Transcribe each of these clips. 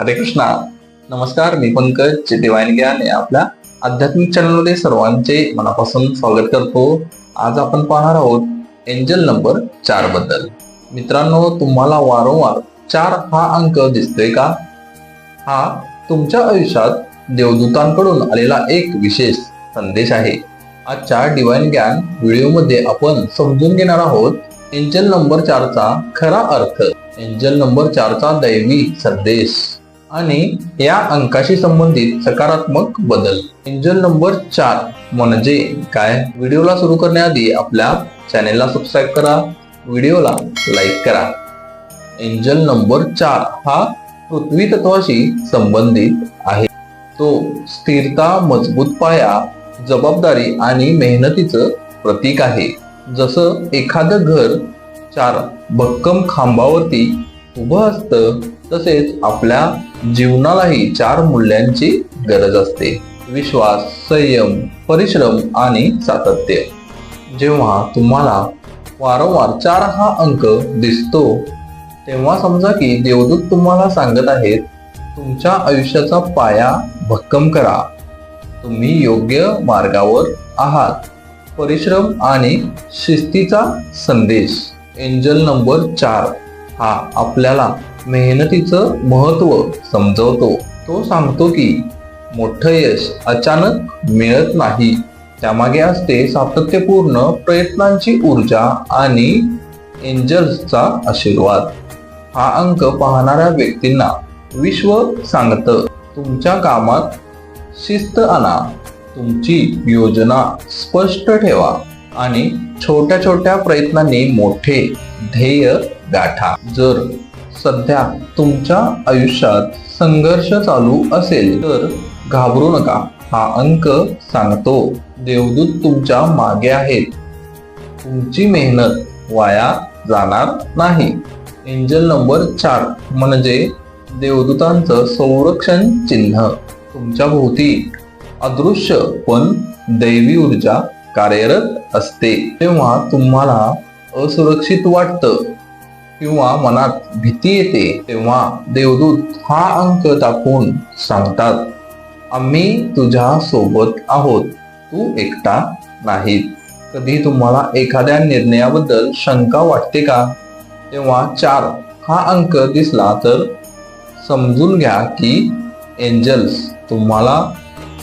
हरे कृष्णा. नमस्कार मी पंकज डिवाईन ज्ञान या आपल्या आध्यात्मिक चॅनलमध्ये सर्वांचे मनापासून स्वागत करतो. आज आपण पाहणार आहोत एंजल नंबर चारबद्दल. मित्रांनो तुम्हाला वारंवार चार हा अंक दिसतोय का? हा तुमच्या आयुष्यात देवदूतांकडून आलेला एक विशेष संदेश आहे. आजच्या डिवाईन ज्ञान व्हिडिओमध्ये आपण समजून घेणार आहोत एंजल नंबर चारचा खरा अर्थ. एंजल नंबर चारचा दैवी संदेश. आणि या अंकाशी संबंधित सकारात्मक बदल. एंजल नंबर चार म्हणजे काय? व्हिडिओला सुरू करण्याआधी आपल्या चॅनेलला सबस्क्राईब करा. व्हिडिओला लाईक करा. एंजल नंबर चार हा पृथ्वी तत्वाशी संबंधित आहे. तो स्थिरता मजबूत पाया जबाबदारी आणि मेहनतीचं प्रतीक आहे. जसं एखादं घर चार भक्कम खांबावरती उभं असतं तसेच आपल्या जीवनालाही चार मूल्यांची गरज असते. विश्वास संयम परिश्रम आणि सातत्य. जेव्हा तुम्हाला वारंवार चार हा अंक दिसतो तेव्हा समजा की देवदूत तुम्हाला सांगत आहेत तुमच्या आयुष्याचा पाया भक्कम करा. तुम्ही योग्य मार्गावर आहात. परिश्रम आणि शिस्तीचा संदेश. एंजल नंबर चार हा आपल्याला मेहनतीचं महत्त्व समजवतो. तो सांगतो की मोठं यश अचानक मिळत नाही. त्यामागे असते सातत्यपूर्ण प्रयत्नांची ऊर्जा आणि एंजल्सचा आशीर्वाद. हा अंक पाहणाऱ्या व्यक्तींना विश्व सांगतं तुमच्या कामात शिस्त आणा. तुमची योजना स्पष्ट ठेवा आणि छोट्या छोट्या प्रयत्नांनी मोठे ध्येय गाठा. जर सध्या तुमच्या आयुष्यात संघर्ष चालू असेल तर घाबरू नका. हा अंक सांगतो. देवदूत तुमच्या मागे आहेत. तुमची मेहनत वाया जाणार नाही. एंजल नंबर चार म्हणजे देवदूतांचं संरक्षण चिन्ह. तुमच्या भोवती अदृश्य पण दैवी ऊर्जा कार्यरत असते. तेव्हा तुम्हाला असुरक्षित वाटतं. किंवा मनात भीती येते तेव्हा देवदूत हा अंक दाखवून सांगतात आम्ही तुझ्या सोबत आहोत. तू एकटा नाहीत. कधी तुम्हाला एखाद्या निर्णयाबद्दल शंका वाटते का? तेव्हा चार हा अंक दिसला तर समजून घ्या की एंजल्स तुम्हाला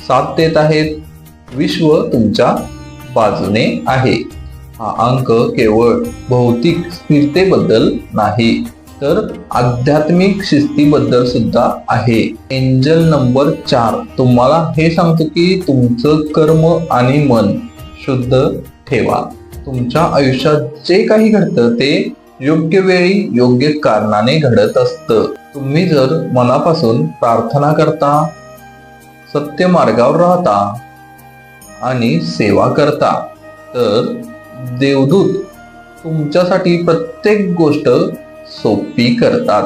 साथ देत आहेत. विश्व तुमच्या बाजूने आहे. हा अंक केवळ भौतिक स्थिरतेबद्दल नाही तर आध्यात्मिक शिस्तीबद्दल सुद्धा आहे. एंजल नंबर चार. तुम्हाला हे सांगतो की तुमचं कर्म आणि मन शुद्ध ठेवा. तुमच्या आयुष्यात जे काही घडतं ते योग्य वेळी योग्य कारणाने घडत असतं. तुम्ही जर मनापासून प्रार्थना करता सत्य मार्गावर राहता आणि सेवा करता तर देवदूत तुमच्यासाठी प्रत्येक गोष्ट सोपी करतात.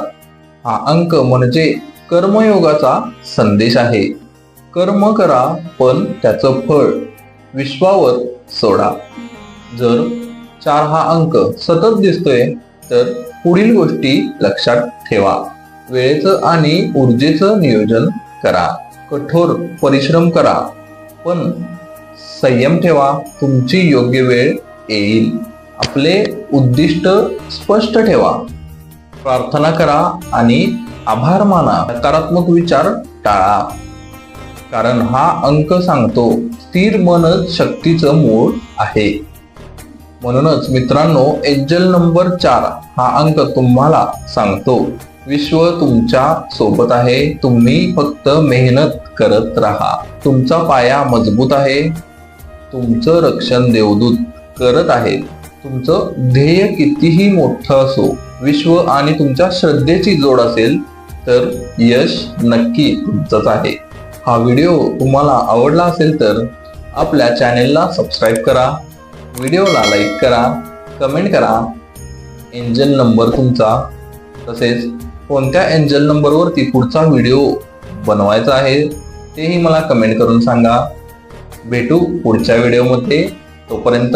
हा अंक म्हणजे कर्मयोगाचा संदेश आहे. कर्म करा पण त्याचं फळ विश्वावर सोडा. जर चार हा अंक सतत दिसतोय तर पुढील गोष्टी लक्षात ठेवा. वेळेचं आणि ऊर्जेचं नियोजन करा. कठोर परिश्रम करा पण संयम ठेवा. तुमची योग्य वेळ येईल. आपले उद्दिष्ट स्पष्ट ठेवा. प्रार्थना करा आणि आभार माना. नकारात्मक विचार टाळा. कारण हा अंक सांगतो स्थिर मनच शक्तीचं मूळ आहे. म्हणूनच मित्रांनो एंजल नंबर चार हा अंक तुम्हाला सांगतो. विश्व तुमच्यासोबत आहे. तुम्ही फक्त मेहनत करत राहा. तुमचा पाया मजबूत आहे. तुमचं रक्षण देवदूत करत आहे. तुमचं ध्येय कितीही मोठं असो विश्व आणि तुमच्या श्रद्धेची जोड असेल तर यश नक्की तुमचंच आहे. हा व्हिडिओ तुम्हाला आवडला असेल तर आपल्या चॅनेलला सबस्क्राईब करा व्हिडिओला लाईक करा कमेंट करा. एंजल नंबर तुमचा तसेच कोणत्या एंजल नंबरवरती पुढचा व्हिडिओ बनवायचा आहे तेही मला कमेंट करून सांगा. भेटू पुढच्या व्हिडिओमध्ये तोपर्यंत